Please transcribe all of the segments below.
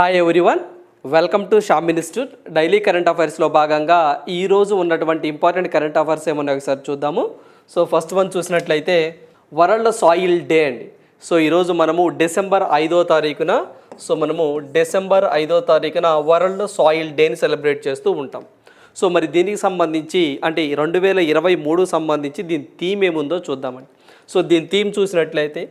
Hi everyone welcome to Sham institute daily current అఫైర్స్లో భాగంగా ఈరోజు ఉన్నటువంటి ఇంపార్టెంట్ కరెంట్ అఫైర్స్ ఏమన్నా ఒకసారి చూద్దాము. సో ఫస్ట్ వన్ చూసినట్లయితే వరల్డ్ సాయిల్ డే అండి. సో ఈరోజు మనము డిసెంబర్ ఐదో తారీఖున సో మనము డిసెంబర్ ఐదో తారీఖున వరల్డ్ సాయిల్ డేని సెలబ్రేట్ చేస్తూ ఉంటాం. సో మరి దీనికి సంబంధించి అంటే రెండు వేల ఇరవై మూడు సంబంధించి దీని థీమ్ ఏముందో చూద్దామండి. సో దీని థీమ్ చూసినట్లయితే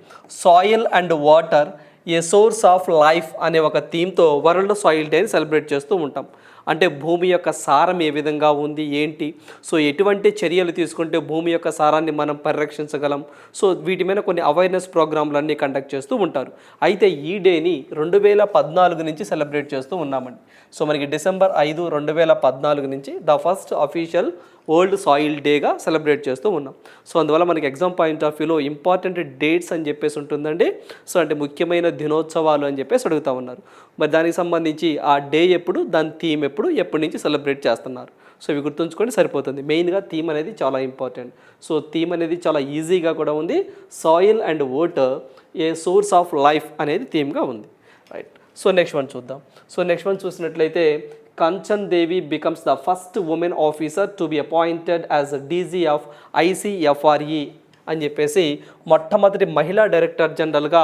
soil and water a source of life అనే ఒక థీమ్తో వరల్డ్ సాయిల్ డేని సెలబ్రేట్ చేస్తూ ఉంటాం. అంటే భూమి యొక్క సారం ఏ విధంగా ఉంది ఏంటి? సో ఎటువంటి చర్యలు తీసుకుంటే భూమి యొక్క సారాన్ని మనం పరిరక్షించగలం? సో వీటి మీద కొన్ని అవేర్నెస్ ప్రోగ్రాంలన్నీ కండక్ట్ చేస్తూ ఉంటారు. అయితే ఈ డేని రెండు వేల పద్నాలుగు నుంచి సెలబ్రేట్ చేస్తూ ఉన్నామండి. సో మనకి డిసెంబర్ ఐదు రెండు వేల పద్నాలుగు నుంచి the first official world soil డేగా సెలబ్రేట్ చేస్తూ ఉన్నాం. సో అందువల్ల మనకి ఎగ్జామ్ పాయింట్ ఆఫ్ వ్యూలో ఇంపార్టెంట్ డేట్స్ అని చెప్పేసి ఉంటుందండి. సో అంటే ముఖ్యమైన దినోత్సవాలు అని చెప్పేసి అడుగుతా ఉన్నారు. మరి దానికి సంబంధించి ఆ డే ఎప్పుడు దాని థీమ్ ఎప్పుడు ఎప్పటి నుంచి సెలబ్రేట్ చేస్తున్నారు? సో ఇవి గుర్తుంచుకొని సరిపోతుంది. మెయిన్గా థీమ్ అనేది చాలా ఇంపార్టెంట్. సో థీమ్ అనేది చాలా ఈజీగా కూడా ఉంది. Soil and water a source of life అనేది థీమ్గా ఉంది. రైట్. సో నెక్స్ట్ వన్ చూద్దాం. సో నెక్స్ట్ వన్ చూసినట్లయితే Kanchan Devi becomes the first women officer to be appointed as DG of ICFRE అని చెప్పేసి మొట్టమొదటి మహిళా డైరెక్టర్ జనరల్గా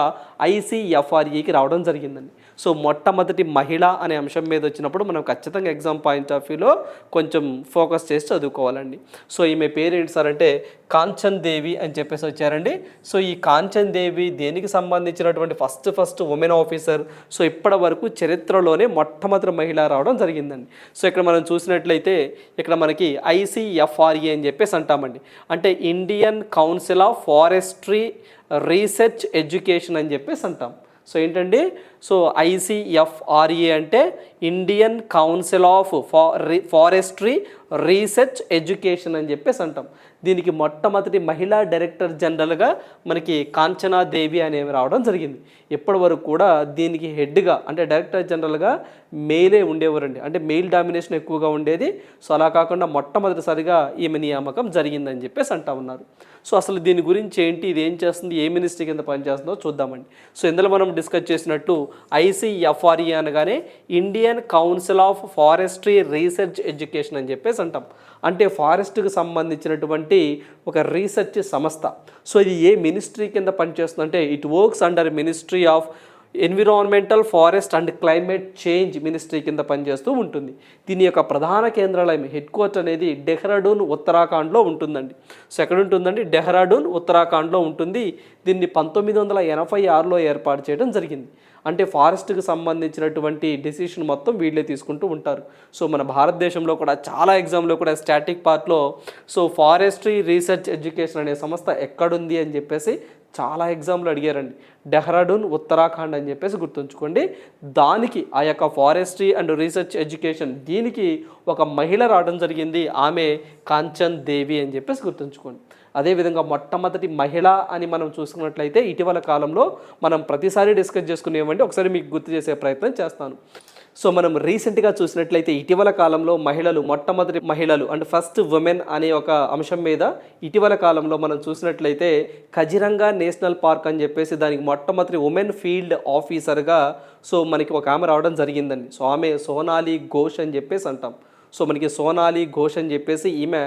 ఐసీఎఫ్ఆర్ఈకి రావడం జరిగిందండి. సో మొట్టమొదటి మహిళ అనే అంశం మీద వచ్చినప్పుడు మనం ఖచ్చితంగా ఎగ్జామ్ పాయింట్ ఆఫ్ వ్యూలో కొంచెం ఫోకస్ చేసి చదువుకోవాలండి. సో ఈమె పేరు ఏంటి సార్ అంటే కాంచన్ దేవి అని చెప్పేసి వచ్చారండి. సో ఈ కాంచన్ దేవి దేనికి సంబంధించినటువంటి first first women officer so ఇప్పటి వరకు చరిత్రలోనే మొట్టమొదటి మహిళ రావడం జరిగిందండి. సో ఇక్కడ మనం చూసినట్లయితే ఇక్కడ మనకి ఐసీఎఫ్ఆర్ఏ అని చెప్పేసి అంటామండి. అంటే Indian Council of Forestry Research Education అని చెప్పేసి అంటాం. సో ఏంటండి? సో ఐసీఎఫ్ఆర్ఏ అంటే Indian Council of Forestry Research Education అని చెప్పేసి అంటాం. దీనికి మొట్టమొదటి మహిళా డైరెక్టర్ జనరల్గా మనకి కాంచనా దేవి అనేవి రావడం జరిగింది. ఇప్పటి వరకు కూడా దీనికి హెడ్గా అంటే డైరెక్టర్ జనరల్గా మెయిలే ఉండేవారండి. అంటే మెయిల్ డామినేషన్ ఎక్కువగా ఉండేది. సో అలా కాకుండా మొట్టమొదటిసారిగా ఈమె నియామకం జరిగిందని చెప్పేసి అంటా ఉన్నారు. సో అసలు దీని గురించి ఏంటి? ఇది ఏం చేస్తుంది? ఏ మినిస్ట్రీ కింద పనిచేస్తుందో చూద్దామండి. సో ఇందులో మనం డిస్కస్ చేసినట్టు ఐసీఎఫ్ఆర్ఈ అనగానే Indian Council of Forestry Research Education అని చెప్పేసి అంటాం. అంటే ఫారెస్ట్కి సంబంధించినటువంటి ఒక రీసెర్చ్ సంస్థ. సో ఇది ఏ మినిస్ట్రీ కింద పనిచేస్తుందంటే it works under ministry of environmental forest and climate change ministry కింద పనిచేస్తూ ఉంటుంది. దీని యొక్క ప్రధాన కేంద్రాలయం హెడ్ క్వార్టర్ అనేది డెహ్రాడూన్ ఉత్తరాఖండ్లో ఉంటుందండి. సో ఎక్కడ ఉంటుందండి? డెహ్రాడూన్ ఉత్తరాఖండ్లో ఉంటుంది. దీన్ని పంతొమ్మిది వందల ఎనభై ఆరులో ఏర్పాటు చేయడం జరిగింది. అంటే ఫారెస్ట్కి సంబంధించినటువంటి డెసిషన్ మొత్తం వీళ్ళే తీసుకుంటూ ఉంటారు. సో మన భారతదేశంలో కూడా చాలా ఎగ్జామ్లో కూడా స్టాటిక్ పార్ట్లో సో ఫారెస్ట్రీ రీసెర్చ్ ఎడ్యుకేషన్ అనే సంస్థ ఎక్కడుంది అని చెప్పేసి చాలా ఎగ్జామ్లు అడిగారండి. డెహ్రాడూన్ ఉత్తరాఖండ్ అని చెప్పేసి గుర్తుంచుకోండి. దానికి ఆ యొక్క ఫారెస్ట్రీ అండ్ రీసెర్చ్ ఎడ్యుకేషన్ దీనికి ఒక మహిళ రావడం జరిగింది. ఆమె కాంచన్ దేవి అని చెప్పేసి గుర్తుంచుకోండి. అదేవిధంగా మొట్టమొదటి మహిళ అని మనం చూసుకున్నట్లయితే ఇటీవల కాలంలో మనం ప్రతిసారి డిస్కస్ చేసుకునేవండి. ఒకసారి మీకు గుర్తు చేసే ప్రయత్నం చేస్తాను. సో మనం రీసెంట్గా చూసినట్లయితే ఇటీవల కాలంలో మహిళలు మొట్టమొదటి మహిళలు అండ్ ఫస్ట్ ఉమెన్ అనే ఒక అంశం మీద ఇటీవల కాలంలో మనం చూసినట్లయితే ఖజిరంగా నేషనల్ పార్క్ అని చెప్పేసి దానికి మొట్టమొదటి ఉమెన్ ఫీల్డ్ ఆఫీసర్గా సో మనకి ఒక ఆమె రావడం జరిగిందండి. సో ఆమె సోనాలి ఘోష్ అని చెప్పేసి అంటాం. సో మనకి సోనాలి ఘోష్ అని చెప్పేసి ఈమె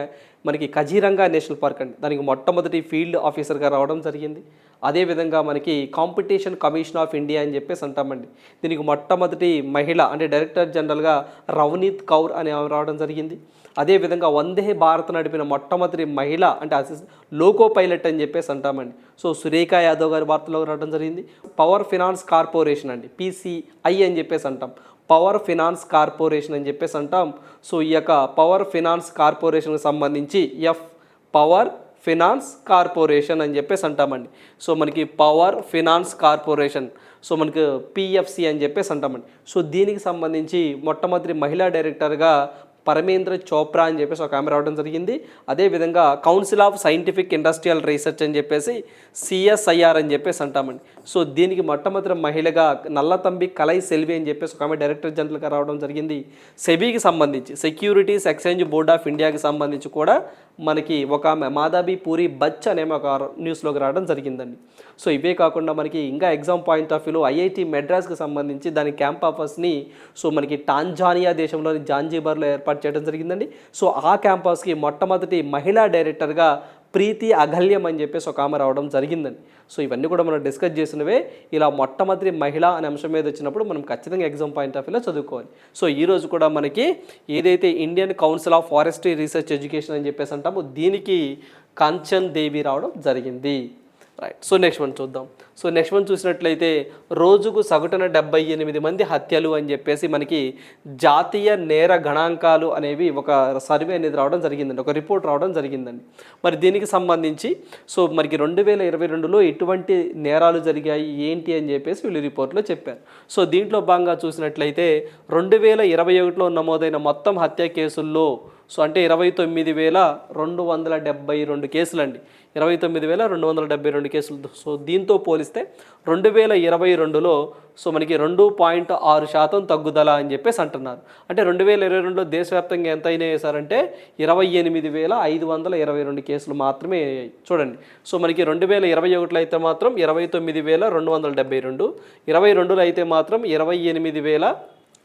మనకి కజీరంగా నేషనల్ పార్క్ అండి. దానికి మొట్టమొదటి ఫీల్డ్ ఆఫీసర్గా రావడం జరిగింది. అదేవిధంగా మనకి కాంపిటీషన్ కమిషన్ ఆఫ్ ఇండియా అని చెప్పేసి అంటామండి. దీనికి మొట్టమొదటి మహిళ అంటే డైరెక్టర్ జనరల్గా రవనీత్ కౌర్ అని ఆమె రావడం జరిగింది. అదేవిధంగా వందే భారత్ నడిపిన మొట్టమొదటి మహిళ అంటే అసిస్ లోకో పైలట్ అని చెప్పేసి అంటామండి. సో సురేఖ యాదవ్ గారి వార్తలో రావడం జరిగింది. పవర్ ఫినాన్స్ కార్పొరేషన్ అండి పీసీఐ అని చెప్పేసి అంటాం. పవర్ ఫినాన్స్ కార్పొరేషన్ అని చెప్పేసి అంటాం. సో ఈ యొక్క పవర్ ఫినాన్స్ కార్పొరేషన్కి సంబంధించి ఎఫ్ పవర్ ఫినాన్స్ కార్పొరేషన్ అని చెప్పేసి అంటామండి. సో మనకి పవర్ ఫినాన్స్ కార్పొరేషన్ సో మనకి పిఎఫ్సి అని చెప్పేసి అంటామండి. సో దీనికి సంబంధించి మొట్టమొదటి మహిళా డైరెక్టర్గా పరమేంద్ర చోప్రా అని చెప్పేసి ఒక ఆమె రావడం జరిగింది. అదేవిధంగా council of scientific industrial research అని చెప్పేసి సిఎస్ఐఆర్ అని చెప్పేసి అంటామండి. సో దీనికి మొట్టమొదటి మహిళగా నల్లతంబి కలై సెల్వి అని చెప్పేసి ఒక ఆమె డైరెక్టర్ జనరల్గా రావడం జరిగింది. సెబీకి సంబంధించి సెక్యూరిటీస్ ఎక్స్చేంజ్ బోర్డ్ ఆఫ్ ఇండియాకి సంబంధించి కూడా మనకి ఒక ఆమె మాదాబి పూరి బచ్ అనే ఒక న్యూస్లోకి రావడం జరిగిందండి. సో ఇవే కాకుండా మనకి ఇంకా ఎగ్జామ్ పాయింట్ ఆఫ్ వ్యూలో ఐఐటి మెడ్రాస్కి సంబంధించి దాని క్యాంప్ ఆఫర్స్ని సో మనకి టాంజానియా దేశంలోని జాంజీబార్లో ఏర్పాటు చేయడం జరిగిందండి. సో ఆ క్యాంపస్కి మొట్టమొదటి మహిళా డైరెక్టర్గా ప్రీతి అగల్యం అని చెప్పేసి ఒక ఆమె రావడం జరిగిందండి. సో ఇవన్నీ కూడా మనం డిస్కస్ చేసినవే. ఇలా మొట్టమొదటి మహిళ అనే అంశం మీద వచ్చినప్పుడు మనం ఖచ్చితంగా ఎగ్జామ్ పాయింట్ ఆఫ్ వ్యూలో చదువుకోవాలి. సో ఈ రోజు కూడా మనకి ఏదైతే Indian Council of Forestry Research Education అని చెప్పేసి అంటామో దీనికి కాంచన్ దేవి రావడం జరిగింది. రైట్ సో నెక్స్ట్ వన్ చూద్దాం. సో నెక్స్ట్ వన్ చూసినట్లయితే రోజుకు సగటున డెబ్బై ఎనిమిది మంది హత్యలు అని చెప్పేసి మనకి జాతీయ నేర గణాంకాలు అనేవి ఒక సర్వే అనేది రావడం జరిగిందండి. ఒక రిపోర్ట్ రావడం జరిగిందండి. మరి దీనికి సంబంధించి సో మనకి రెండు వేల ఇరవై రెండులో ఎటువంటి నేరాలు జరిగాయి ఏంటి అని చెప్పేసి వీళ్ళు రిపోర్ట్లో చెప్పారు. సో దీంట్లో భాగంగా చూసినట్లయితే రెండు వేల ఇరవై ఒకటిలో నమోదైన మొత్తం హత్య కేసుల్లో సో అంటే ఇరవై తొమ్మిది వేల రెండు వందల డెబ్బై రెండు కేసులండి. ఇరవై తొమ్మిది వేల రెండు వందల డెబ్బై రెండు కేసులు. సో దీంతో పోలిస్తే రెండు వేల ఇరవై రెండులో సో మనకి రెండు పాయింట్ ఆరు శాతం తగ్గుదల అని చెప్పేసి అంటున్నారు. అంటే రెండు వేల ఇరవై రెండులో దేశవ్యాప్తంగా ఎంత అయినా వేశారంటే ఇరవై ఎనిమిది వేల ఐదు వందల ఇరవై రెండు కేసులు మాత్రమే చూడండి. సో మనకి రెండు వేల ఇరవై ఒకటిలో అయితే మాత్రం ఇరవై తొమ్మిది వేల రెండు వందల డెబ్బై రెండు ఇరవై రెండులో అయితే మాత్రం ఇరవై ఎనిమిది వేల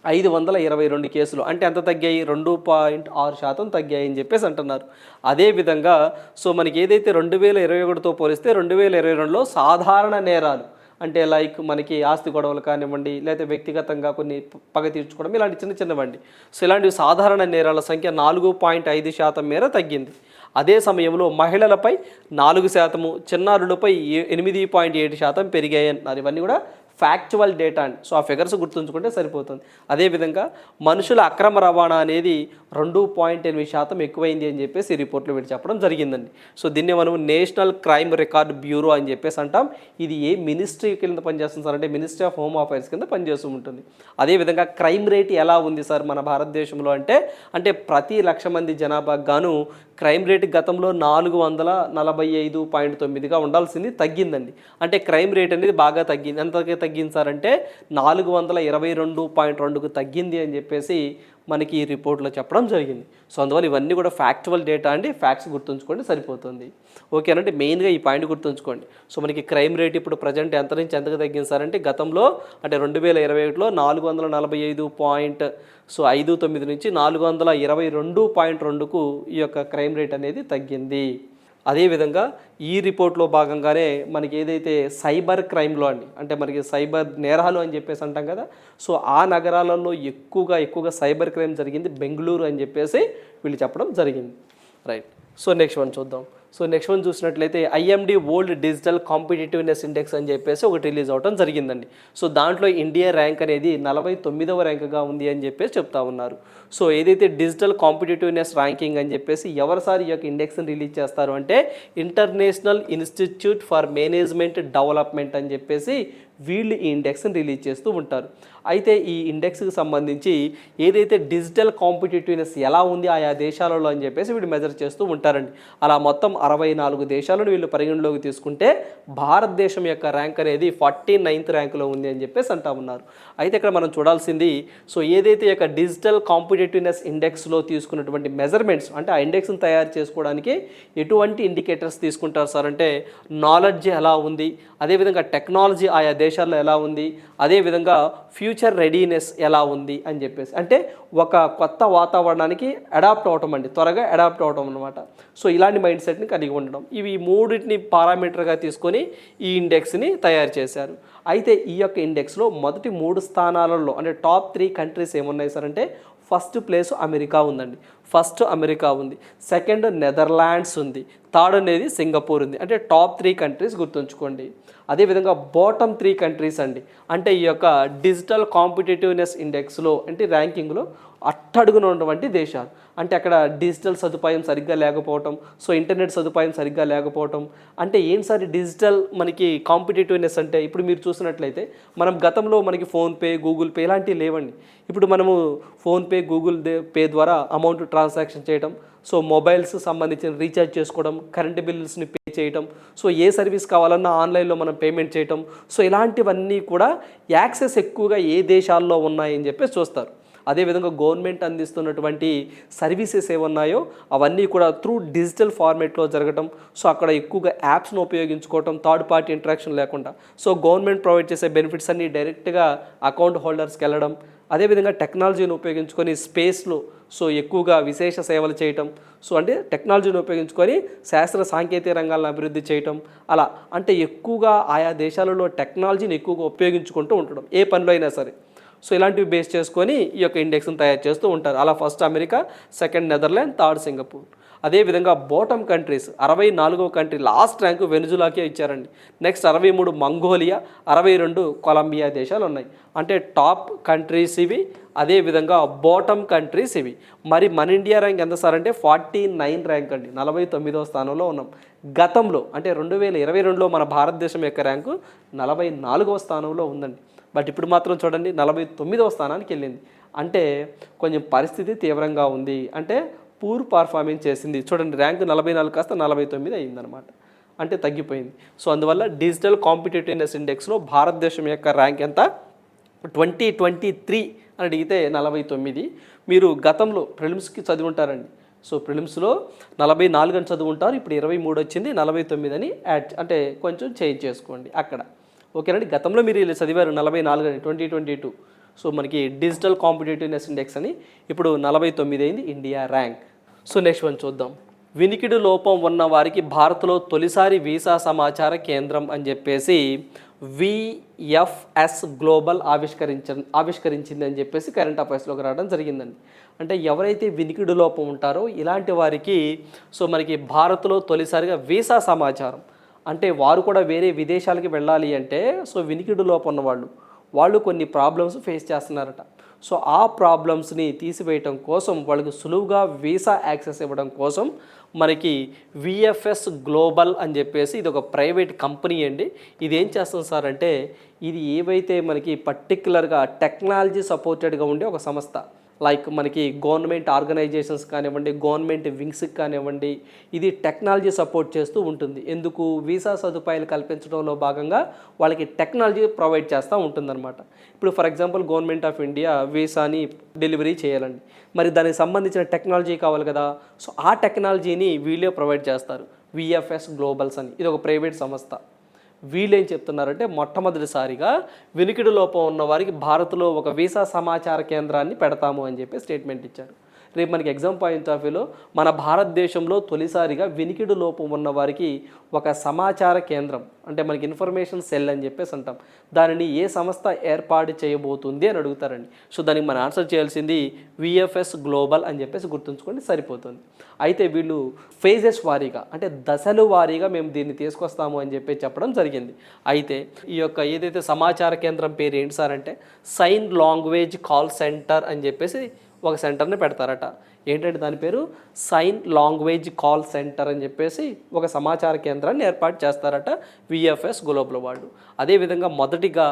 ఐదు వందల ఇరవై రెండు కేసులు. అంటే ఎంత తగ్గాయి? రెండు పాయింట్ ఆరు శాతం తగ్గాయి అని చెప్పేసి అంటున్నారు. అదేవిధంగా సో మనకి ఏదైతే రెండు వేల ఇరవై ఒకటితో పోలిస్తే రెండు వేల ఇరవై రెండులో సాధారణ నేరాలు అంటే లైక్ మనకి ఆస్తి గొడవలు కానివ్వండి లేకపోతే వ్యక్తిగతంగా కొన్ని పగ తీర్చుకోవడం ఇలాంటి చిన్న చిన్నవండి. సో ఇలాంటి సాధారణ నేరాల సంఖ్య నాలుగు పాయింట్ ఐదు శాతం మేర తగ్గింది. అదే సమయంలో మహిళలపై నాలుగు శాతము చిన్నారులపై ఏ- ఎనిమిది పాయింట్ ఏడు శాతం పెరిగాయి అంటున్నారు. ఇవన్నీ కూడా ఫ్యాక్చువల్ డేటా అండి. సో ఆ ఫిగర్స్ గుర్తుంచుకుంటే సరిపోతుంది. అదేవిధంగా మనుషుల అక్రమ రవాణా అనేది రెండు పాయింట్ ఎనిమిది శాతం ఎక్కువైంది అని చెప్పేసి రిపోర్ట్లో వీళ్ళు చెప్పడం జరిగిందండి. సో దీన్ని మనం నేషనల్ క్రైమ్ రికార్డ్ బ్యూరో అని చెప్పేసి అంటాం. ఇది ఏ మినిస్ట్రీ కింద పనిచేస్తుంది సార్? అంటే మినిస్ట్రీ ఆఫ్ హోమ్ అఫైర్స్ కింద పనిచేస్తూ ఉంటుంది. అదేవిధంగా క్రైమ్ రేట్ ఎలా ఉంది సార్ మన భారతదేశంలో అంటే? అంటే ప్రతి లక్ష మంది జనాభాకు గాను క్రైమ్ రేట్ గతంలో నాలుగు వందల నలభై ఐదు పాయింట్ తొమ్మిదిగా ఉండాల్సింది తగ్గిందండి. అంటే క్రైమ్ రేట్ అనేది బాగా తగ్గింది. ఎంత తగ్గింది సార్ అంటే నాలుగు వందల ఇరవై రెండు పాయింట్ రెండుకు తగ్గింది అని చెప్పేసి మనకి ఈ రిపోర్ట్లో చెప్పడం జరిగింది. సో అందువల్ల ఇవన్నీ కూడా ఫ్యాక్చువల్ డేటా అండి. ఫ్యాక్ట్స్ గుర్తుంచుకోండి సరిపోతుంది. ఓకేనంటే మెయిన్గా ఈ పాయింట్ గుర్తుంచుకోండి. సో మనకి క్రైమ్ రేట్ ఇప్పుడు ప్రజెంట్ ఎంత నుంచి ఎంతగా తగ్గింది సార్ అంటే గతంలో అంటే రెండు వేల ఇరవై ఒకటిలో నాలుగు వందల నలభై ఐదు పాయింట్ సో ఐదు తొమ్మిది నుంచి నాలుగు వందల ఇరవై రెండు పాయింట్ రెండుకు ఈ యొక్క క్రైమ్ రేట్ అనేది తగ్గింది. అదేవిధంగా ఈ రిపోర్ట్లో భాగంగానే మనకి ఏదైతే సైబర్ క్రైమ్లో అండి అంటే మనకి సైబర్ నేరాలు అని చెప్పేసి అంటాం కదా సో ఆ నగరాలలో ఎక్కువగా ఎక్కువగా సైబర్ క్రైమ్ జరిగింది బెంగళూరు అని చెప్పేసి వీళ్ళు చెప్పడం జరిగింది. రైట్. సో నెక్స్ట్ వన్ చూద్దాం. సో నెక్స్ట్ వన్ చూసినట్లయితే IMD world digital competitiveness index అని చెప్పేసి ఒకటి రిలీజ్ అవడం జరిగిందండి. సో దాంట్లో ఇండియా ర్యాంక్ అనేది నలభై తొమ్మిదవ ర్యాంక్గా ఉంది అని చెప్పేసి చెప్తా ఉన్నారు. సో ఏదైతే డిజిటల్ కాంపిటేటివ్నెస్ ర్యాంకింగ్ అని చెప్పేసి ఎవరిసారి ఈ యొక్క ఇండెక్స్ని రిలీజ్ చేస్తారు అంటే international institute for management development అని చెప్పేసి వీళ్ళు ఈ ఇండెక్స్ని రిలీజ్ చేస్తూ ఉంటారు. అయితే ఈ ఇండెక్స్కి సంబంధించి ఏదైతే డిజిటల్ కాంపిటేటివ్నెస్ ఎలా ఉంది ఆయా దేశాలలో అని చెప్పేసి వీళ్ళు మెజర్ చేస్తూ ఉంటారండి. అలా మొత్తం అరవై నాలుగు దేశాలను వీళ్ళు పరిగణలోకి తీసుకుంటే భారతదేశం యొక్క ర్యాంక్ అనేది ఫార్టీ నైన్త్ ర్యాంకులో ఉంది అని చెప్పేసి అంటా ఉన్నారు. అయితే ఇక్కడ మనం చూడాల్సింది సో ఏదైతే యొక్క డిజిటల్ కాంపిటేటివ్నెస్ ఇండెక్స్లో తీసుకున్నటువంటి మెజర్మెంట్స్ అంటే ఆ ఇండెక్స్ని తయారు చేసుకోవడానికి ఎటువంటి ఇండికేటర్స్ తీసుకుంటారు సార్? అంటే నాలెడ్జ్ ఎలా ఉంది? అదేవిధంగా టెక్నాలజీ ఆయా దేశాల్లో ఎలా ఉంది? అదేవిధంగా ఫ్యూచర్ రెడీనెస్ ఎలా ఉంది? అని చెప్పేసి. అంటే ఒక కొత్త వాతావరణానికి అడాప్ట్ అవటం అండి త్వరగా అడాప్ట్ అవటం అనమాట సో ఇలాంటి మైండ్ సెట్ని కలిగి ఉండడం. ఇవి మూడింటిని పారామీటర్గా తీసుకొని ఈ ఇండెక్స్ని తయారు చేశారు. అయితే ఈ యొక్క ఇండెక్స్లో మొదటి మూడు స్థానాలలో అంటే టాప్ త్రీ కంట్రీస్ ఏమున్నాయి సార్ అంటే ఫస్ట్ ప్లేస్ అమెరికా ఉందండి. ఫస్ట్ అమెరికా ఉంది. సెకండ్ నెదర్లాండ్స్ ఉంది. థర్డ్ అనేది సింగపూర్ ఉంది. అంటే టాప్ త్రీ కంట్రీస్ గుర్తుంచుకోండి. అదేవిధంగా బాటమ్ త్రీ కంట్రీస్ అండి. అంటే ఈ యొక్క డిజిటల్ కాంపిటేటివ్నెస్ ఇండెక్స్లో అంటే ర్యాంకింగ్లో అట్టడుగున ఉన్నటువంటి దేశాలు. అంటే అక్కడ డిజిటల్ సదుపాయం సరిగ్గా లేకపోవటం సో ఇంటర్నెట్ సదుపాయం సరిగ్గా లేకపోవటం. అంటే ఏం సార్ డిజిటల్ మనకి కాంపిటేటివ్నెస్ అంటే? ఇప్పుడు మీరు చూసినట్లయితే మనం గతంలో మనకి ఫోన్పే గూగుల్ పే ఇలాంటివి లేవండి. ఇప్పుడు మనము ఫోన్పే గూగుల్ పే ద్వారా అమౌంట్ ట్రాన్సాక్షన్ చేయడం సో మొబైల్స్ సంబంధించిన రీఛార్జ్ చేసుకోవడం కరెంట్ బిల్స్ని పే చేయటం సో ఏ సర్వీస్ కావాలన్నా ఆన్లైన్లో మనం పేమెంట్ చేయటం సో ఇలాంటివన్నీ కూడా యాక్సెస్ ఎక్కువగా ఏ దేశాల్లో ఉన్నాయని చెప్పేసి చూస్తారు. అదేవిధంగా గవర్నమెంట్ అందిస్తున్నటువంటి సర్వీసెస్ ఏమున్నాయో అవన్నీ కూడా త్రూ డిజిటల్ ఫార్మేట్లో జరగటం సో అక్కడ ఎక్కువగా యాప్స్ను ఉపయోగించుకోవటం థర్డ్ పార్టీ ఇంటరాక్షన్ లేకుండా. సో గవర్నమెంట్ ప్రొవైడ్ చేసే బెనిఫిట్స్ అన్నీ డైరెక్ట్గా అకౌంట్ హోల్డర్స్కి వెళ్ళడం అదేవిధంగా టెక్నాలజీని ఉపయోగించుకొని స్పేస్లో సో ఎక్కువగా విశేష సేవలు చేయటం సో అంటే టెక్నాలజీని ఉపయోగించుకొని శాస్త్ర సాంకేతిక రంగాలను అభివృద్ధి చేయటం అలా. అంటే ఎక్కువగా ఆయా దేశాలలో టెక్నాలజీని ఎక్కువగా ఉపయోగించుకుంటూ ఉండడం ఏ పనిలో అయినా సరే. సో ఇలాంటివి బేస్ చేసుకొని ఈ యొక్క ఇండెక్స్ని తయారు చేస్తూ ఉంటారు. అలా first America second Netherland third Singapore. అదేవిధంగా బోటమ్ కంట్రీస్ అరవై నాలుగో కంట్రీ లాస్ట్ ర్యాంకు వెనుజులాకే ఇచ్చారండి. నెక్స్ట్ అరవై మూడు మంగోలియా అరవై రెండు కొలంబియా దేశాలు ఉన్నాయి. అంటే టాప్ కంట్రీస్ ఇవి అదేవిధంగా బాటమ్ కంట్రీస్ ఇవి. మరి మన ఇండియా ర్యాంక్ ఎంత సార్ అంటే ఫార్టీ నైన్ ర్యాంక్ అండి. నలభై తొమ్మిదో స్థానంలో ఉన్నాం. గతంలో అంటే రెండు వేల ఇరవై రెండులో మన భారతదేశం యొక్క ర్యాంకు నలభై నాలుగవ స్థానంలో ఉందండి. బట్ ఇప్పుడు మాత్రం చూడండి నలభై తొమ్మిదవ స్థానానికి వెళ్ళింది. అంటే కొంచెం పరిస్థితి తీవ్రంగా ఉంది. అంటే పూర్ పర్ఫార్మెన్స్ చేసింది. చూడండి ర్యాంక్ నలభై నాలుగు కాస్త నలభై తొమ్మిది అయిందనమాట అంటే తగ్గిపోయింది. సో అందువల్ల డిజిటల్ కాంపిటేటివ్నెస్ ఇండెక్స్లో భారతదేశం యొక్క ర్యాంక్ ఎంత? ట్వంటీ ట్వంటీ త్రీ అని అడిగితే నలభై తొమ్మిది. మీరు గతంలో ప్రిలిమ్స్కి చదివి ఉంటారండి సో ప్రిలిమ్స్లో నలభై నాలుగు అని చదువుంటారు. ఇప్పుడు ఇరవై మూడు వచ్చింది నలభై తొమ్మిది అని యాడ్ అంటే కొంచెం చేంజ్ చేసుకోండి అక్కడ. ఓకేనండి. గతంలో మీరు చదివారు నలభై నాలుగు అని ట్వంటీ ట్వంటీ టూ. సో మనకి డిజిటల్ కాంపిటేటివ్నెస్ ఇండెక్స్ అని ఇప్పుడు నలభై తొమ్మిది అయింది India rank. So next one చూద్దాం. వినికిడి లోపం ఉన్న వారికి భారత్లో తొలిసారి వీసా సమాచార కేంద్రం అని చెప్పేసి విఎఫ్ఎస్ గ్లోబల్ ఆవిష్కరించ ఆవిష్కరించింది అని చెప్పేసి కరెంట్ అఫైర్స్లోకి రావడం జరిగిందండి. అంటే ఎవరైతే వినికిడి లోపం ఉంటారో ఇలాంటి వారికి సో మనకి భారత్లో తొలిసారిగా వీసా సమాచారం అంటే వారు కూడా వేరే విదేశాలకి వెళ్ళాలి అంటే సో వినికిడి లోపం ఉన్నవాళ్ళు. వాళ్ళు కొన్ని ప్రాబ్లమ్స్ ఫేస్ చేస్తున్నారట. సో ఆ ప్రాబ్లమ్స్ని తీసివేయటం కోసం వాళ్ళకి సులువుగా వీసా యాక్సెస్ ఇవ్వడం కోసం మనకి విఎఫ్ఎస్ గ్లోబల్ అని చెప్పేసి ఇది ఒక ప్రైవేట్ కంపెనీ అండి. ఇది ఏం చేస్తుంది సార్ అంటే ఇది ఏవైతే మనకి పర్టికులర్గా టెక్నాలజీ సపోర్టెడ్గా ఉండే ఒక సంస్థ. లైక్ మనకి గవర్నమెంట్ ఆర్గనైజేషన్స్ కానివ్వండి గవర్నమెంట్ వింగ్స్కి కానివ్వండి ఇది టెక్నాలజీ సపోర్ట్ చేస్తూ ఉంటుంది. ఎందుకు? వీసా సదుపాయాలు కల్పించడంలో భాగంగా వాళ్ళకి టెక్నాలజీ ప్రొవైడ్ చేస్తూ ఉంటుందన్నమాట. ఇప్పుడు for example government of India వీసాని delivery చేయాలండి. మరి దానికి సంబంధించిన టెక్నాలజీ కావాలి కదా. సో ఆ టెక్నాలజీని వీళ్ళే ప్రొవైడ్ చేస్తారు. విఎఫ్ఎస్ గ్లోబల్స్ అని. ఇది ఒక ప్రైవేట్ సంస్థ. వీళ్ళేం చెప్తున్నారంటే మొట్టమొదటిసారిగా వినికిడి లోపం ఉన్న వారికి భారత్లో ఒక వీసా సమాచార కేంద్రాన్ని పెడతాము అని చెప్పి స్టేట్మెంట్ ఇచ్చారు. రేపు మనకి ఎగ్జామ్ పాయింట్ ఆఫ్ వ్యూలో మన భారతదేశంలో తొలిసారిగా వినికిడి లోపం ఉన్న వారికి ఒక సమాచార కేంద్రం అంటే మనకి ఇన్ఫర్మేషన్ సెల్ అని చెప్పేసి అంటాం. దానిని ఏ సంస్థ ఏర్పాటు చేయబోతుంది అని అడుగుతారండి. సో దానికి మనం ఆన్సర్ చేయాల్సింది విఎఫ్ఎస్ గ్లోబల్ అని చెప్పేసి గుర్తుంచుకోండి సరిపోతుంది. అయితే వీళ్ళు ఫేజెస్ వారీగా అంటే దశలు వారీగా మేము దీన్ని తీసుకొస్తాము అని చెప్పి చెప్పడం జరిగింది. అయితే ఈ యొక్క ఏదైతే సమాచార కేంద్రం పేరు ఏంటి సార్ అంటే సైన్ లాంగ్వేజ్ కాల్ సెంటర్ అని చెప్పేసి ఒక సెంటర్ని పెడతారట. ఏంటంటే దాని పేరు సైన్ లాంగ్వేజ్ కాల్ సెంటర్ అని చెప్పేసి ఒక సమాచార కేంద్రాన్ని ఏర్పాటు చేస్తారట విఎఫ్ఎస్ గ్లోబల్ వాళ్ళు. అదేవిధంగా మొదటిగా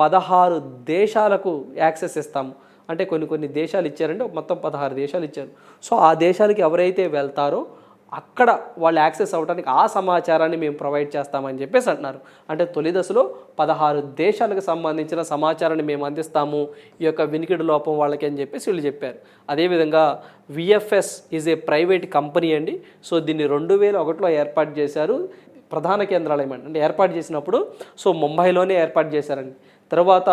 పదహారు దేశాలకు యాక్సెస్ ఇస్తాము. అంటే కొన్ని కొన్ని దేశాలు ఇచ్చారంటే మొత్తం పదహారు దేశాలు ఇచ్చారు. సో ఆ దేశాలకి ఎవరైతే వెళ్తారో అక్కడ వాళ్ళు యాక్సెస్ అవ్వడానికి ఆ సమాచారాన్ని మేము ప్రొవైడ్ చేస్తామని చెప్పేసి అంటున్నారు. అంటే తొలి దశలో పదహారు దేశాలకు సంబంధించిన సమాచారాన్ని మేము అందిస్తాము. ఈ యొక్క వినికిడి లోపం వాళ్ళకి అని చెప్పేసి వీళ్ళు చెప్పారు. అదేవిధంగా VFS is a private company అండి. సో దీన్ని రెండు వేల ఒకటిలో ఏర్పాటు చేశారు ప్రధాన కేంద్రాలయం అండి. అంటే ఏర్పాటు చేసినప్పుడు సో ముంబైలోనే ఏర్పాటు చేశారండి. తర్వాత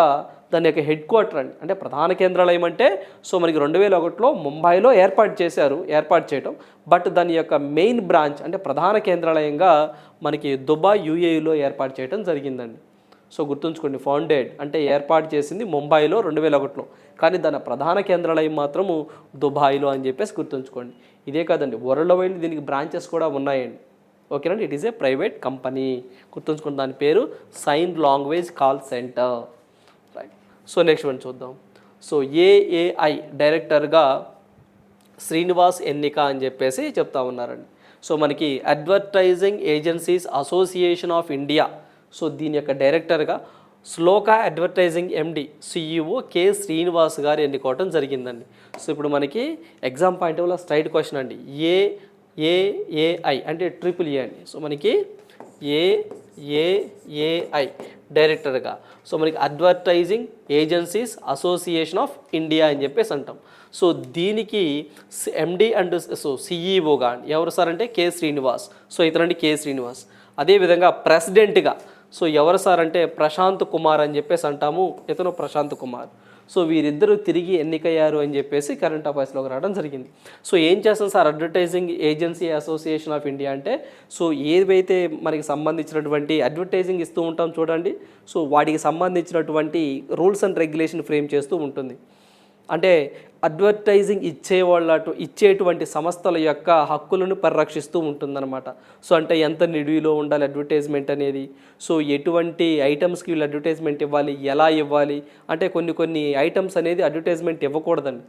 దాని యొక్క హెడ్ క్వార్టర్ అండి. అంటే ప్రధాన కేంద్రాలయం అంటే సో మనకి రెండు వేల ఒకటిలో ముంబైలో ఏర్పాటు చేశారు ఏర్పాటు చేయటం. బట్ దాని యొక్క మెయిన్ బ్రాంచ్ అంటే ప్రధాన కేంద్రాలయంగా మనకి దుబాయ్ యూఏఈలో ఏర్పాటు చేయడం జరిగిందండి. సో గుర్తుంచుకోండి ఫౌండెడ్ అంటే ఏర్పాటు చేసింది ముంబైలో రెండు వేల ఒకటిలో కానీ దాని ప్రధాన కేంద్రాలయం మాత్రము దుబాయ్లో అని చెప్పేసి గుర్తుంచుకోండి. ఇదే కాదండి వరల్డ్ వైడ్ దీనికి బ్రాంచెస్ కూడా ఉన్నాయండి. ఓకేనండి it is a private company గుర్తుంచుకున్న దాని పేరు sign language call centre right so next మనం చూద్దాం. సో ఏఏఐ డైరెక్టర్గా శ్రీనివాస్ ఎన్నిక అని చెప్పేసి చెప్తా ఉన్నారండి. సో మనకి advertising agencies association of India so దీని యొక్క డైరెక్టర్గా Shloka advertising MD CEO K Srinivas garu ఎన్నుకోవటం జరిగిందండి. సో ఇప్పుడు మనకి ఎగ్జామ్ పాయింట్ వల్ల స్ట్రైట్ క్వశ్చన్ అండి. ఏ ఏఏఐ అంటే ట్రిపుల్ ఏ అండి. సో మనకి ఏఏఐ డైరెక్టర్గా సో మనకి advertising agencies association of India అని చెప్పేసి అంటాం. సో దీనికి ఎండి అండ్ సో సిఈఓగా ఎవరు సార్ అంటే కె శ్రీనివాస్. సో ఇతనండి కె శ్రీనివాస్. అదేవిధంగా ప్రెసిడెంట్గా సో ఎవరు సార్ అంటే ప్రశాంత్ కుమార్ అని చెప్పేసి అంటాము. ఇతను ప్రశాంత్ కుమార్. సో వీరిద్దరూ తిరిగి ఎన్నికయ్యారు అని చెప్పేసి కరెంట్ అఫైర్స్లోకి రావడం జరిగింది. సో ఏం చేస్తాం sir? Advertising agency association of India అంటే సో ఏవైతే మనకి సంబంధించినటువంటి అడ్వర్టైజింగ్ ఇస్తూ ఉంటాం చూడండి సో వాటికి సంబంధించినటువంటి రూల్స్ అండ్ రెగ్యులేషన్ ఫ్రేమ్ చేస్తూ ఉంటుంది. అంటే అడ్వర్టైజింగ్ ఇచ్చే వాళ్ళ ఇచ్చేటువంటి సంస్థల యొక్క హక్కులను పరిరక్షిస్తూ ఉంటుందన్నమాట. సో అంటే ఎంత నిడివిలో ఉండాలి అడ్వర్టైజ్మెంట్ అనేది? సో ఎటువంటి ఐటమ్స్కి వీళ్ళు అడ్వర్టైజ్మెంట్ ఇవ్వాలి? ఎలా ఇవ్వాలి? అంటే కొన్ని కొన్ని ఐటమ్స్ అనేది అడ్వర్టైజ్మెంట్ ఇవ్వకూడదండి.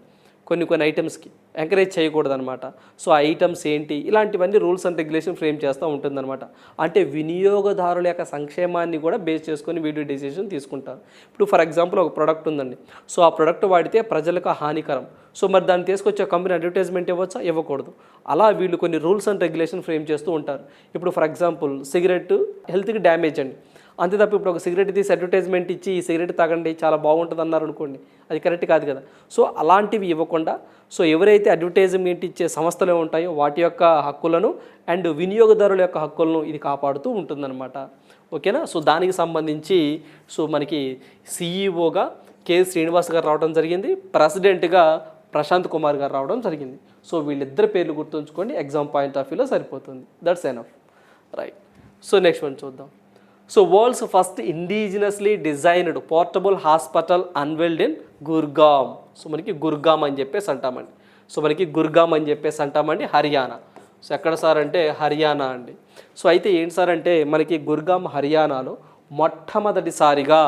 కొన్ని కొన్ని ఐటమ్స్కి ఎంకరేజ్ చేయకూడదనమాట సో ఆ ఐటమ్స్ ఏంటి? ఇలాంటివన్నీ రూల్స్ అండ్ రెగ్యులేషన్ ఫ్రేమ్ చేస్తూ ఉంటుందన్నమాట. అంటే వినియోగదారుల యొక్క సంక్షేమాన్ని కూడా బేస్ చేసుకొని వీడియో డెసిషన్ తీసుకుంటారు. ఇప్పుడు ఫర్ ఎగ్జాంపుల్ ఒక ప్రోడక్ట్ ఉందండి. సో ఆ ప్రోడక్ట్ వాడితే ప్రజలకు హానికరం. సో మరి దాన్ని తీసుకొచ్చే కంపెనీ అడ్వర్టైజ్మెంట్ ఇవ్వచ్చా? ఇవ్వకూడదు. అలా వీళ్ళు కొన్ని రూల్స్ అండ్ రెగ్యులేషన్ ఫ్రేమ్ చేస్తూ ఉంటారు. ఇప్పుడు ఫర్ ఎగ్జాంపుల్ సిగరెట్ హెల్త్కి డ్యామేజ్ అండి. అంతే తప్ప ఇప్పుడు ఒక సిగరెట్ తీసి అడ్వర్టైజ్మెంట్ ఇచ్చి ఈ సిగరెట్ తాగండి చాలా బాగుంటుంది అన్నారు అనుకోండి అది కరెక్ట్ కాదు కదా. సో అలాంటివి ఇవ్వకుండా సో ఎవరైతే అడ్వర్టైజ్మెంట్ ఇచ్చే సంస్థలు ఉంటాయో వాటి యొక్క హక్కులను అండ్ వినియోగదారుల యొక్క హక్కులను ఇది కాపాడుతూ ఉంటుందన్నమాట. ఓకేనా? సో దానికి సంబంధించి సో మనకి సిఈఓగా కె. శ్రీనివాస్ గారు రావడం జరిగింది ప్రెసిడెంట్గా ప్రశాంత్ కుమార్ గారు రావడం జరిగింది. సో వీళ్ళిద్దరు పేర్లు గుర్తుంచుకోండి ఎగ్జామ్ పాయింట్ ఆఫ్ వ్యూలో సరిపోతుంది. That's enough right so next one చూద్దాం. So world's first indigenously designed portable hospital unveiled in Gurgaon so మనకి గుర్గామ్ అని చెప్పేసి అంటామండి. సో మనకి గుర్గామ్ అని చెప్పేసి అంటామండి హర్యానా సో ఎక్కడ సార్ అంటే హర్యానా అండి. సో అయితే ఏంటి సార్ అంటే మనకి గుర్గామ్ హర్యానాలో మొట్టమొదటిసారిగా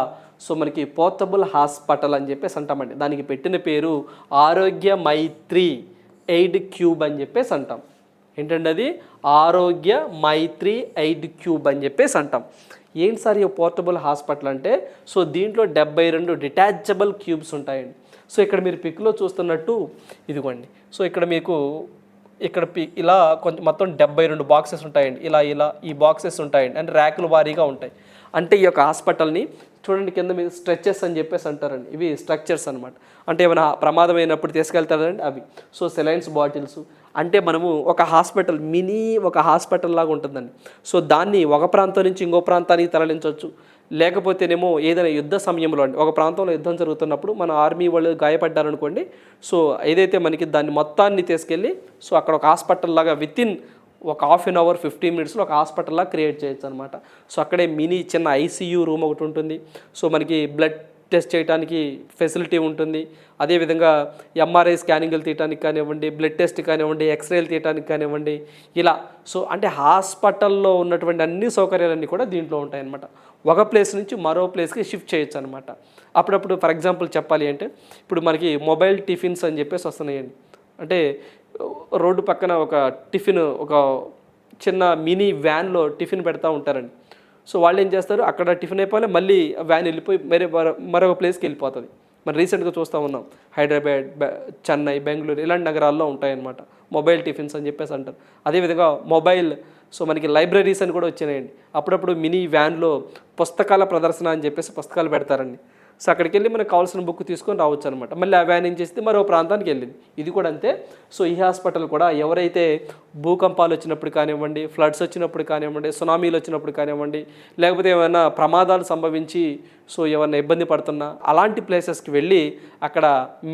సో మనకి పోర్టబుల్ హాస్పిటల్ అని చెప్పేసి అంటామండి. దానికి పెట్టిన పేరు ఆరోగ్య మైత్రి ఎయిడ్ క్యూబ్ అని చెప్పేసి అంటాం. ఏంటంటే అది? ఆరోగ్య మైత్రి ఎయిడ్ క్యూబ్ అని చెప్పేసి అంటాం. ఏంటి సార్ ఈ పోర్టబుల్ హాస్పిటల్ అంటే? సో దీంట్లో డెబ్బై రెండు డిటాచబుల్ క్యూబ్స్ ఉంటాయండి. సో ఇక్కడ మీరు పిక్లో చూస్తున్నట్టు ఇదిగోండి. సో ఇక్కడ మీకు ఇక్కడ పి- ఇలా కొంచెం మొత్తం డెబ్బై రెండు బాక్సెస్ ఉంటాయండి. ఇలా ఇలా ఈ బాక్సెస్ ఉంటాయండి. అంటే ర్యాకులు వారీగా ఉంటాయి. అంటే ఈ యొక్క హాస్పిటల్ని చూడండి కింద మీరు స్ట్రెచెస్ అని చెప్పేసి అంటారండి. ఇవి స్ట్రక్చర్స్ అనమాట అంటే ఏమైనా ప్రమాదమైనప్పుడు తీసుకెళ్తారండి అవి. సో సెలైన్స్ బాటిల్స్ అంటే మనము ఒక హాస్పిటల్ మినీ ఒక హాస్పిటల్ లాగా ఉంటుందండి. సో దాన్ని ఒక ప్రాంతం నుంచి ఇంకో ప్రాంతానికి తరలించవచ్చు. లేకపోతేనేమో ఏదైనా యుద్ధ సమయంలో అండి ఒక ప్రాంతంలో యుద్ధం జరుగుతున్నప్పుడు మన ఆర్మీ వాళ్ళు గాయపడ్డారనుకోండి సో ఏదైతే మనకి దాన్ని మొత్తాన్ని తీసుకెళ్ళి సో అక్కడ ఒక హాస్పిటల్ లాగా విత్ ఇన్ ఒక హాఫ్ అన్ అవర్ ఫిఫ్టీన్ మినిట్స్లో ఒక హాస్పిటల్లా క్రియేట్ చేయొచ్చు అనమాట సో అక్కడే మినీ చిన్న ఐసీయూ రూమ్ ఒకటి ఉంటుంది. సో మనకి బ్లడ్ టెస్ట్ చేయడానికి ఫెసిలిటీ ఉంటుంది. అదేవిధంగా ఎంఆర్ఐ స్కానింగ్లు తీయటానికి కానివ్వండి బ్లడ్ టెస్ట్ కానివ్వండి ఎక్స్రేలు తీయటానికి కానివ్వండి ఇలా. సో అంటే హాస్పిటల్లో ఉన్నటువంటి అన్ని సౌకర్యాలన్నీ కూడా దీంట్లో ఉంటాయన్నమాట. ఒక ప్లేస్ నుంచి మరో ప్లేస్కి షిఫ్ట్ చేయొచ్చు అనమాట అప్పుడప్పుడు ఫర్ ఎగ్జాంపుల్ చెప్పాలి అంటే ఇప్పుడు మనకి మొబైల్ టిఫిన్స్ అని చెప్పేసి వస్తున్నాయండి. అంటే రోడ్డు పక్కన ఒక టిఫిన్ ఒక చిన్న మినీ వ్యాన్లో టిఫిన్ పెడతా ఉంటారండి. సో వాళ్ళు ఏం చేస్తారు? అక్కడ టిఫిన్ అయిపోవాలి మళ్ళీ వ్యాన్ వెళ్ళిపోయి మరే మరో- మరొక ప్లేస్కి వెళ్ళిపోతుంది. మరి రీసెంట్గా చూస్తూ ఉన్నాం హైదరాబాద్ చెన్నై బెంగళూరు ఇలాంటి నగరాల్లో ఉంటాయన్నమాట. మొబైల్ టిఫిన్స్ అని చెప్పేసి అంటారు. అదేవిధంగా మొబైల్ సో మనకి లైబ్రరీస్ అని కూడా వచ్చినాయండి అప్పుడప్పుడు మినీ వ్యాన్లో పుస్తకాల ప్రదర్శన అని చెప్పేసి పుస్తకాలు పెడతారండి. సో అక్కడికి వెళ్ళి మనకు కావాల్సిన బుక్ తీసుకొని రావచ్చు అనమాట మళ్ళీ ఆ వ్యాన్ ఏం చేస్తే మరో ప్రాంతానికి వెళ్ళింది. ఇది కూడా అంతే. సో ఈ హాస్పిటల్ కూడా ఎవరైతే భూకంపాలు వచ్చినప్పుడు కానివ్వండి ఫ్లడ్స్ వచ్చినప్పుడు కానివ్వండి సునామీలు వచ్చినప్పుడు కానివ్వండి లేకపోతే ఏమైనా ప్రమాదాలు సంభవించి సో ఏమైనా ఇబ్బంది పడుతున్నా అలాంటి ప్లేసెస్కి వెళ్ళి అక్కడ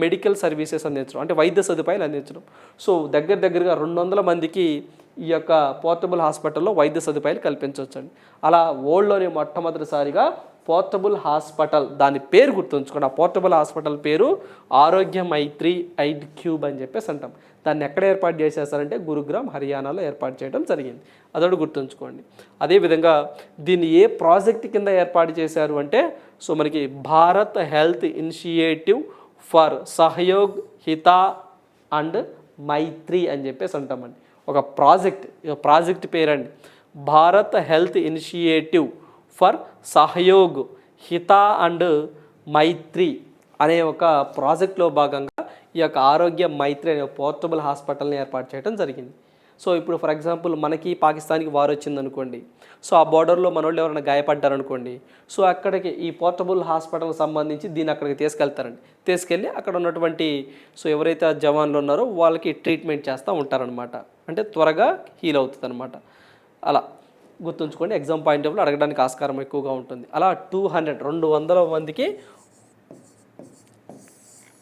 మెడికల్ సర్వీసెస్ అందించడం అంటే వైద్య సదుపాయాలు అందించడం. సో దగ్గర దగ్గరగా రెండు వందల మందికి ఈ యొక్క పోర్టబుల్ హాస్పిటల్లో వైద్య సదుపాయాలు కల్పించవచ్చండి. అలా వరల్డ్లోనే మొట్టమొదటిసారిగా పోర్టబుల్ హాస్పిటల్ దాని పేరు గుర్తుంచుకోండి. ఆ పోర్టబుల్ హాస్పిటల్ పేరు ఆరోగ్య మైత్రి ఐడ్ క్యూబ్ అని చెప్పేసి అంటాం. దాన్ని ఎక్కడ ఏర్పాటు చేసేసారంటే గురుగ్రామ్ హర్యానాలో ఏర్పాటు చేయడం జరిగింది. అదొకటి గుర్తుంచుకోండి. అదేవిధంగా దీన్ని ఏ ప్రాజెక్ట్ కింద ఏర్పాటు చేశారు అంటే సో మనకి Bharat health initiative for Sahyog Hita and Maitri అని చెప్పేసి అంటామండి. ఒక ప్రాజెక్ట్ ప్రాజెక్ట్ పేరండి. Bharat health initiative for Sahyog Hita and Maitri అనే ఒక ప్రాజెక్ట్లో భాగంగా ఈ యొక్క ఆరోగ్య మైత్రి అనే పోర్టబుల్ హాస్పిటల్ని ఏర్పాటు చేయడం జరిగింది. సో ఇప్పుడు ఫర్ ఎగ్జాంపుల్ మనకి పాకిస్తాన్కి వారు వచ్చింది అనుకోండి సో ఆ బార్డర్లో మన వాళ్ళు ఎవరైనా గాయపడ్డారనుకోండి. సో అక్కడికి ఈ పోర్టబుల్ హాస్పిటల్కి సంబంధించి దీన్ని అక్కడికి తీసుకెళ్తారండి. తీసుకెళ్ళి అక్కడ ఉన్నటువంటి సో ఎవరైతే జవాన్లు ఉన్నారో వాళ్ళకి ట్రీట్మెంట్ చేస్తూ ఉంటారనమాట అంటే త్వరగా హీల్ అవుతుంది అనమాట అలా. గుర్తుంచుకోండి ఎగ్జామ్ పాయింట్ ఆఫ్లో అడగడానికి ఆస్కారం ఎక్కువగా ఉంటుంది. అలా టూ హండ్రెడ్ రెండు వందల మందికి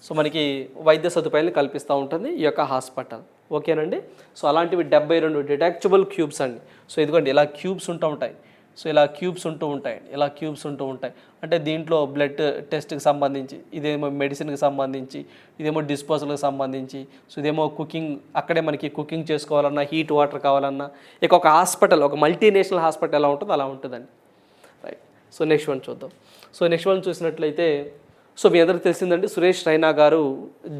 సో మనకి వైద్య సదుపాయాలు కల్పిస్తూ ఉంటుంది ఈ యొక్క హాస్పిటల్. ఓకేనండి? సో అలాంటివి డెబ్బై రెండు డిటాచబుల్ క్యూబ్స్ అండి. సో ఇదిగోండి ఇలా క్యూబ్స్ ఉంటూ ఉంటాయి. సో ఇలా క్యూబ్స్ ఉంటూ ఉంటాయి. ఇలా క్యూబ్స్ ఉంటూ ఉంటాయి. అంటే దీంట్లో బ్లడ్ టెస్ట్కి సంబంధించి ఇదేమో మెడిసిన్కి సంబంధించి ఇదేమో డిస్పోజల్కి సంబంధించి సో ఇదేమో కుకింగ్ అక్కడే మనకి కుకింగ్ చేసుకోవాలన్నా హీట్ వాటర్ కావాలన్నా ఇక ఒక హాస్పిటల్ ఒక మల్టీనేషనల్ హాస్పిటల్ ఎలా ఉంటుందో అలా ఉంటుందండి. రైట్. సో నెక్స్ట్ వన్ చూద్దాం. సో నెక్స్ట్ వన్ చూసినట్లయితే సో మీ అందరికి తెలిసిందండి సురేష్ రైనా గారు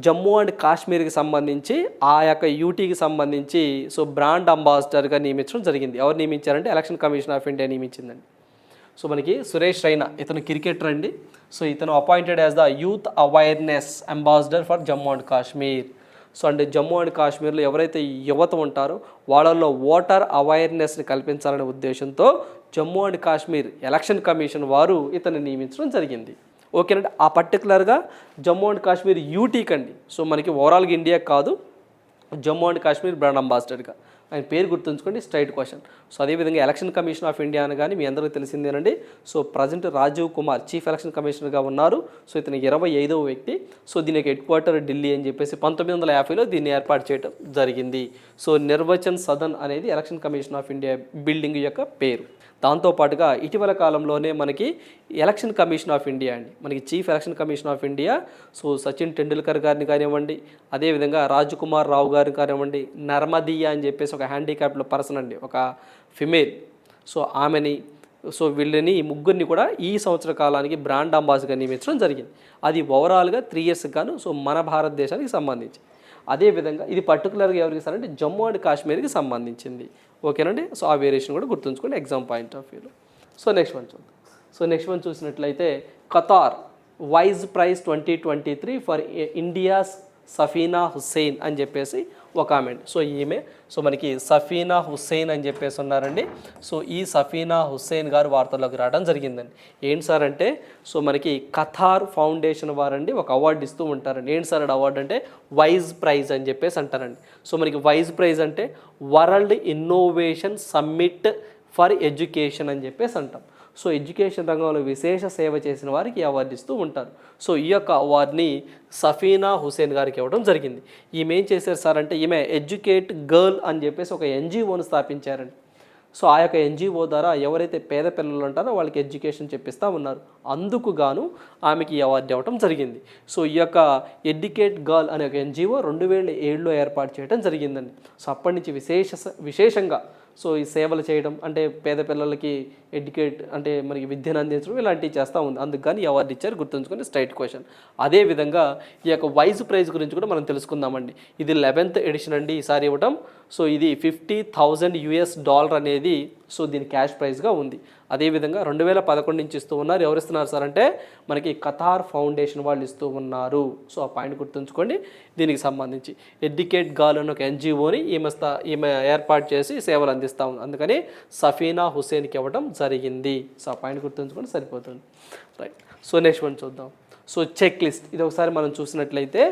జమ్మూ అండ్ కాశ్మీర్కి సంబంధించి ఆ యొక్క యూటీకి సంబంధించి సో బ్రాండ్ అంబాసిడర్గా నియమించడం జరిగింది. ఎవరు నియమించారంటే ఎలక్షన్ కమిషన్ ఆఫ్ ఇండియా నియమించిందండి. సో మనకి సురేష్ రైనా ఇతను క్రికెటర్ అండి. సో ఇతను appointed as the youth awareness ambassador for Jammu and Kashmir. So అంటే జమ్మూ అండ్ కాశ్మీర్లో ఎవరైతే యువత ఉంటారో వాళ్ళల్లో ఓటర్ అవేర్నెస్ని కల్పించాలనే ఉద్దేశంతో Jammu and Kashmir election commission వారు ఇతను నియమించడం జరిగింది. ఓకేనండి. ఆ పర్టికులర్గా జమ్మూ అండ్ కాశ్మీర్ యూటీకి అండి. సో మనకి ఓవరాల్గా ఇండియా కాదు. జమ్మూ అండ్ కాశ్మీర్ బ్రాండ్ అంబాసిడర్గా. ఆయన పేరు గుర్తుంచుకోండి స్ట్రైట్ క్వశ్చన్. సో అదేవిధంగా ఎలక్షన్ కమిషన్ ఆఫ్ ఇండియా అని కానీ మీ అందరికీ తెలిసిందేనండి. So present Rajiv Kumar chief election కమిషనర్గా ఉన్నారు. సో ఇతను ఇరవై ఐదవ వ్యక్తి. సో దీని యొక్క హెడ్ క్వార్టర్ ఢిల్లీ అని చెప్పేసి పంతొమ్మిది వందల యాభైలో దీన్ని ఏర్పాటు చేయడం జరిగింది. సో నిర్వచన్ సదన్ అనేది election commission of India building యొక్క పేరు. దాంతోపాటుగా ఇటీవల కాలంలోనే మనకి ఎలక్షన్ కమిషన్ ఆఫ్ ఇండియా అండి. మనకి chief election commission of India. So Sachin Tendulkar గారిని కానివ్వండి అదేవిధంగా రాజ్ కుమార్ రావు గారు కానివ్వండి నర్మదీయ అని చెప్పేసి ఒక హ్యాండిక్యాప్డ్ పర్సన్ అండి ఒక ఫిమేల్ సో ఆమెని సో వీళ్ళని ఈ ముగ్గురిని కూడా ఈ సంవత్సర కాలానికి బ్రాండ్ అంబాసిడర్గా నియమించడం జరిగింది. అది ఓవరాల్గా త్రీ ఇయర్స్ గాను సో మన భారతదేశానికి సంబంధించి. అదేవిధంగా ఇది పర్టికులర్గా ఎవరికి ఇస్తారంటే జమ్మూ అండ్ కాశ్మీర్కి సంబంధించింది. ఓకేనండి? సో ఆ వేరియేషన్ కూడా గుర్తుంచుకోండి ఎగ్జామ్ పాయింట్ ఆఫ్ వ్యూలో సో నెక్స్ట్ వన్ చూద్దాం. సో నెక్స్ట్ వన్ చూసినట్లయితే Qatar wise prize twenty twenty three for India's Safeena Husain అని చెప్పేసి ఒక ఆమె సో ఈమె సో మనకి సఫీనా హుస్సేన్ అని చెప్పేసి ఉన్నారండి. సో ఈ సఫీనా హుస్సేన్ గారు వార్తల్లోకి రావడం జరిగిందండి. ఏంటి సార్ అంటే సో మనకి కథార్ ఫౌండేషన్ వారండి ఒక అవార్డు ఇస్తూ ఉంటారండి. ఏంటి సార్ అవార్డు అంటే? వైజ్ ప్రైజ్ అని చెప్పేసి అంటారండి. సో మనకి వైజ్ ప్రైజ్ అంటే world innovation summit for education అని చెప్పేసి అంటాం. సో ఎడ్యుకేషన్ రంగంలో విశేష సేవ చేసిన వారికి అవార్డు ఇస్తూ ఉంటారు. సో ఈ యొక్క అవార్డుని సఫీనా హుసేన్ గారికి ఇవ్వడం జరిగింది. ఈమె ఏం చేశారు సార్ అంటే ఈమె ఎడ్యుకేట్ గర్ల్ అని చెప్పేసి ఒక ఎన్జిఓను స్థాపించారండి. సో ఆ యొక్క ఎన్జిఓ ద్వారా ఎవరైతే పేద పిల్లలు ఉంటారో వాళ్ళకి ఎడ్యుకేషన్ చెప్పిస్తూ ఉన్నారు. అందుకు గాను ఆమెకి ఈ అవార్డు ఇవ్వడం జరిగింది. సో ఈ యొక్క ఎడ్యుకేట్ గర్ల్ అనే ఒక ఎన్జిఓ రెండు వేల ఏడులో ఏర్పాటు చేయడం జరిగిందండి. సో అప్పటి నుంచి విశేష విశేషంగా సో ఈ సేవలు చేయడం అంటే పేద పిల్లలకి ఎడ్యుకేట్ అంటే మనకి విద్యను అందించడం ఇలాంటివి చేస్తూ ఉంది. అందుకు కానీ అవార్డు ఇచ్చారు గుర్తుంచుకొని స్ట్రైట్ క్వశ్చన్ అదేవిధంగా ఈ యొక్క వైజ్ ప్రైజ్ గురించి కూడా మనం తెలుసుకుందామండి. ఇది లెవెన్త్ ఎడిషన్ అండి ఈసారి ఇవ్వడం సో ఇది ఫిఫ్టీ థౌజండ్ యుఎస్ డాలర్ అనేది సో దీని క్యాష్ ప్రైజ్గా ఉంది. అదేవిధంగా రెండు వేల పదకొండు నుంచి ఇస్తూ ఉన్నారు. ఎవరు ఇస్తున్నారు సార్ అంటే మనకి కతార్ ఫౌండేషన్ వాళ్ళు ఇస్తూ ఉన్నారు. సో ఆ పాయింట్ గుర్తుంచుకోండి. దీనికి సంబంధించి ఎడ్యుకేట్ గాల్ అని ఒక ఎన్జిఓని ఈమె ఈమె ఏర్పాటు చేసి సేవలు అందిస్తూ ఉంది అందుకని సఫీనా హుసేన్కి ఇవ్వడం జరిగింది. సో ఆ పాయింట్ గుర్తుంచుకోండి. సరిపోతుంది. రైట్. సో నెక్స్ట్ వన్ చూద్దాం. So check list. ఇది ఒకసారి మనం చూసినట్లయితే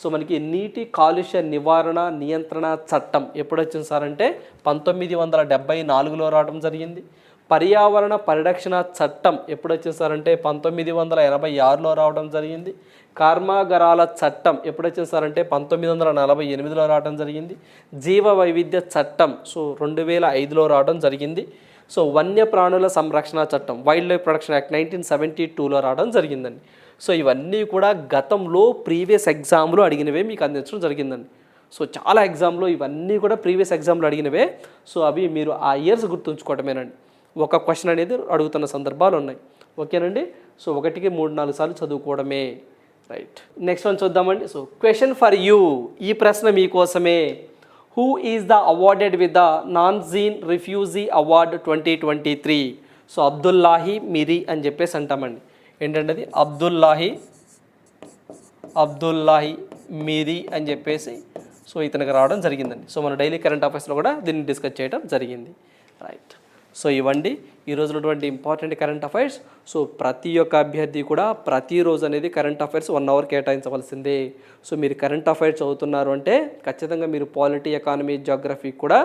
సో మనకి నీటి కాలుష్య నివారణ నియంత్రణ చట్టం ఎప్పుడు వచ్చింది సార్ అంటే పంతొమ్మిది వందల డెబ్బై నాలుగులో రావడం జరిగింది. పర్యావరణ పరిరక్షణ చట్టం ఎప్పుడు వచ్చింది సార్ అంటే పంతొమ్మిది వందల ఎనభై ఆరులో రావడం జరిగింది. కర్మాగారాల చట్టం ఎప్పుడు వచ్చింది సార్ అంటే పంతొమ్మిది వందల నలభై ఎనిమిదిలో రావడం జరిగింది. జీవ వైవిధ్య చట్టం సో రెండు వేల ఐదులో రావడం జరిగింది. సో వన్యప్రాణుల సంరక్షణ చట్టం wildlife production act nineteen seventy టూలో రావడం జరిగిందండి. సో ఇవన్నీ కూడా గతంలో ప్రీవియస్ ఎగ్జామ్లో అడిగినవే మీకు అందించడం జరిగిందండి. సో చాలా ఎగ్జామ్లో ఇవన్నీ కూడా ప్రీవియస్ ఎగ్జామ్లో అడిగినవే. సో అవి మీరు ఆ ఇయర్స్ గుర్తుంచుకోవటమేనండి. ఒక క్వశ్చన్ అనేది అడుగుతున్న సందర్భాలు ఉన్నాయి. ఓకేనండి? సో ఒకటికి మూడు నాలుగు సార్లు చదువుకోవడమే. రైట్. నెక్స్ట్ వన్ చూద్దామండి. So question for you. ఈ ప్రశ్న మీకోసమే. Who is the awarded with the Nansen refugee award twenty twenty three so Abdullahi Mire అని చెప్పేసి అంటామండి. ఏంటంటే అది అబ్దుల్లాహి అబ్దుల్లాహి మీరి అని చెప్పేసి సో ఇతనికి రావడం జరిగిందండి. సో మన డైలీ కరెంట్ అఫైర్స్లో కూడా దీన్ని డిస్కస్ చేయడం జరిగింది. రైట్. సో ఇవ్వండి. ఈ రోజు ఉన్నటువంటి ఇంపార్టెంట్ కరెంట్ అఫైర్స్ సో ప్రతి ఒక్క అభ్యర్థి కూడా ప్రతిరోజు అనేది కరెంట్ అఫైర్స్ వన్ అవర్ కేటాయించవలసిందే. సో మీరు కరెంట్ అఫైర్స్ చదువుతున్నారు అంటే ఖచ్చితంగా మీరు పాలిటీ ఎకానమీ జాగ్రఫీ కూడా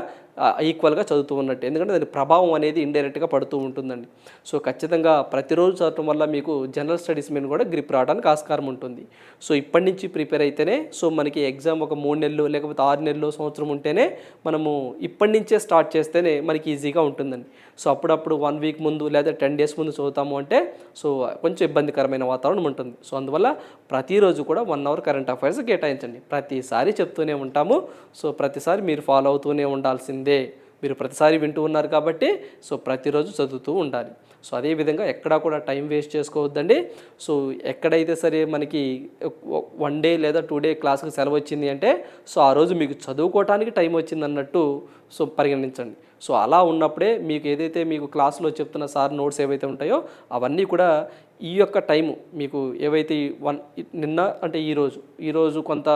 ఈక్వల్గా చదువుతూ ఉన్నట్టు. ఎందుకంటే దాని ప్రభావం అనేది ఇండైరెక్ట్గా పడుతూ ఉంటుందండి. సో ఖచ్చితంగా ప్రతిరోజు చదవటం వల్ల మీకు జనరల్ స్టడీస్ మీద కూడా గ్రిప్ రావడానికి ఆస్కారం ఉంటుంది. సో ఇప్పటి నుంచి ప్రిపేర్ అయితేనే సో మనకి ఎగ్జామ్ ఒక మూడు నెలలు లేకపోతే ఆరు నెలలు సంవత్సరం ఉంటేనే మనము ఇప్పటి నుంచే స్టార్ట్ చేస్తేనే మనకి ఈజీగా ఉంటుందండి. సో అప్పుడప్పుడు వన్ వీక్ ముందు లేదా టెన్ డేస్ ముందు చదువుతాము అంటే సో కొంచెం ఇబ్బందికరమైన వాతావరణం ఉంటుంది. సో అందువల్ల ప్రతిరోజు కూడా వన్ అవర్ కరెంట్ అఫైర్స్ కేటాయించండి. ప్రతిసారి చెప్తూనే ఉంటాము. సో ప్రతిసారి మీరు ఫాలో అవుతూనే ఉండాల్సిందే. మీరు ప్రతిసారి వింటూ ఉన్నారు కాబట్టి సో ప్రతిరోజు చదువుతూ ఉండాలి. సో అదేవిధంగా ఎక్కడా కూడా టైం వేస్ట్ చేసుకోవద్దండి. సో ఎక్కడైతే సరే మనకి వన్ డే లేదా టూ డే క్లాస్కి సెలవు వచ్చింది అంటే సో ఆ రోజు మీకు చదువుకోవటానికి టైం వచ్చింది అన్నట్టు సో పరిగణించండి. సో అలా ఉన్నప్పుడే మీకు ఏదైతే మీకు క్లాస్లో చెప్తున్న సార్ నోట్స్ ఏవైతే ఉంటాయో అవన్నీ కూడా ఈ యొక్క టైము మీకు ఏవైతే వన్ నిన్న అంటే ఈరోజు ఈరోజు కొంత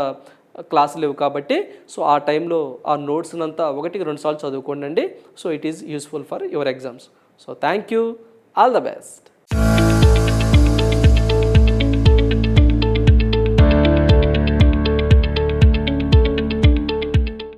క్లాసులు లేవు కాబట్టి సో ఆ టైంలో ఆ నోట్స్నంతా ఒకటికి రెండుసార్లు చదువుకోండి so it is useful for your exams. So thank you. All the best.